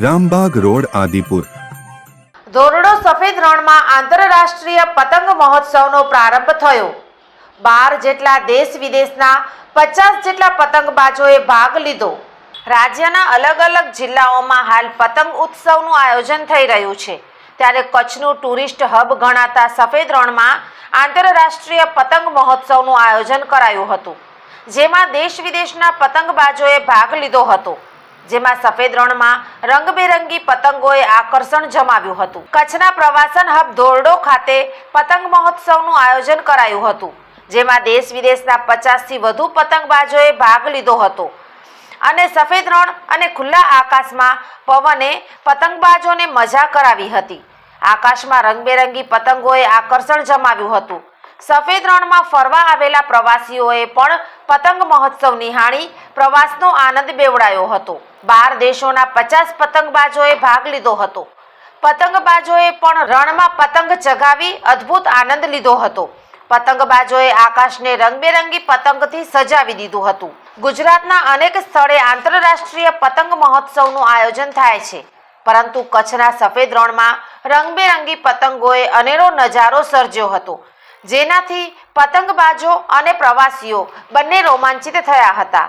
Rambag road, Adipur. Dhordo સફેદ રણમાં આંતરરાષ્ટ્રીય પતંગ મહોત્સવનો પ્રારંભ થયો. બાર જેટલા દેશ વિદેશના પચાસ જેટલા પતંગબાજોએ ભાગ લીધો. રાજ્યના અલગ અલગ જિલ્લાઓમાં હાલ પતંગ ઉત્સવનું આયોજન થઈ રહ્યું છે. ત્યારે કચ્છનું ટુરિસ્ટ હબ ગણાતા સફેદ રણમાં આંતરરાષ્ટ્રીય પતંગ મહોત્સવનું આયોજન કરાયું હતું. જેમાં દેશ વિદેશના પતંગબાજોએ ભાગ લીધો હતો. જેમાં સફેદ રણમાં રંગબેરંગી પતંગોએ આકર્ષણ જમાવ્યું હતું. કચ્છના પ્રવાસન હબ ધોરડો ખાતે પતંગ મહોત્સવનું આયોજન કરાયું હતું, જેમાં દેશ વિદેશના પચાસથી વધુ પતંગબાજોએ ભાગ લીધો હતો. અને સફેદ રણ અને ખુલ્લા આકાશમાં પવને પતંગબાજોને મજા કરાવી હતી. આકાશમાં રંગબેરંગી પતંગોએ આકર્ષણ જમાવ્યું હતું. સફેદ રણમાં ફરવા આવેલા પ્રવાસીઓએ પણ પતંગ મહોત્સવ નિહાળી પ્રવાસનો આનંદ બેવડાયો હતો. બાર દેશોના પચાસ પતંગબાજોએ ભાગ લીધો હતો. પતંગબાજોએ પણ રણમાં પતંગ ચગાવી અદ્ભુત આનંદ લીધો હતો. પતંગબાજોએ આકાશને રંગબેરંગી પતંગથી સજાવી દીધું હતું. ગુજરાતના અનેક સ્થળે આંતરરાષ્ટ્રીય પતંગ મહોત્સવનું આયોજન થાય છે. પરંતુ કચ્છના સફેદ રણમાં રંગબેરંગી પતંગોએ અનેરો નજારો સર્જ્યો હતો. જેનાથી પતંગબાજો અને પ્રવાસીઓ બંને રોમાંચિત થયા હતા.